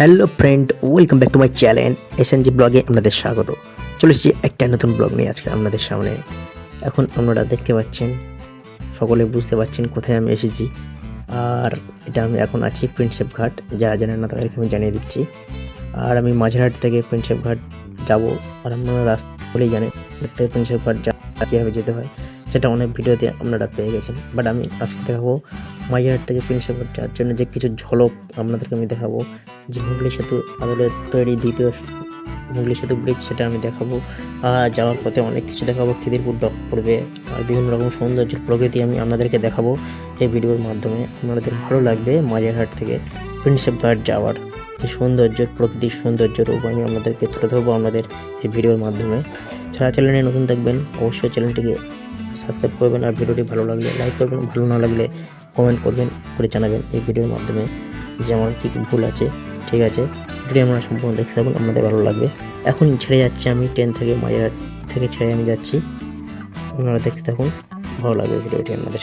Hello friend, welcome back to my channel S N G ব্লগে আপনাদের স্বাগত। চলে এসেছি একটা নতুন ব্লগ নিয়ে আজকে আপনাদের সামনে। এখন আপনারা দেখতে পাচ্ছেন, সকলে বুঝতে পারছেন কোথায় আমি এসেছি। আর এটা আমি এখন আছি প্রিন্সেপ ঘাট যারা জানেন না তাদেরকে আমি জানিয়ে দিচ্ছি। আর আমি মাঝেরহাট থেকে প্রিন্সেপ ঘাট যাব, আর আপনারা রাস্তা বলেই জানেন থেকে প্রিন্সেপ ঘাট যা কীভাবে যেতে হয়, সেটা অনেক ভিডিওতে আপনারা পেয়ে গেছেন। বাট আমি আজকে দেখাবো মাঝেরহাট থেকে প্রিন্সেপ ঘাট যাওয়ার জন্য যে কিছু ঝলক আপনাদেরকে আমি দেখাবো, যে হুগলি সেতু আদলের তৈরি দ্বিতীয় হুগলি সেতু ব্রিজ সেটা আমি দেখাবো। আর যাওয়ার পথে অনেক কিছু দেখাবো, খিদিরপুর ডক পড়বে, আর বিভিন্ন রকম সৌন্দর্যের প্রকৃতি আমি আপনাদেরকে দেখাবো এই ভিডিওর মাধ্যমে। আপনাদের ভালো লাগবে মাঝেরহাট থেকে প্রিন্সেপ ঘাট যাওয়ার যে সৌন্দর্যের প্রকৃতির সৌন্দর্য রূপ আমি আপনাদেরকে তুলে ধরবো আপনাদের এই ভিডিওর মাধ্যমে। যারা চ্যানেলে নতুন থাকবেন অবশ্যই চ্যানেলটিকে সাবস্ক্রাইব করবেন, আর ভিডিওটি ভালো লাগলে লাইক করবেন, ভালো না লাগলে কমেন্ট করবেন, করে জানাবেন এই ভিডিওর মাধ্যমে যে আমার কী ভুল আছে, ঠিক আছে? ভিডিও আমরা সম্পূর্ণ দেখতে থাকুন আমাদের ভালো লাগবে। এখন ছেড়ে যাচ্ছি আমি ট্রেন থেকে, মাঝেরহাট থেকে ছেড়ে আমি যাচ্ছি। আপনারা দেখতে থাকুন, ভালো লাগবে ভিডিওটি আপনাদের।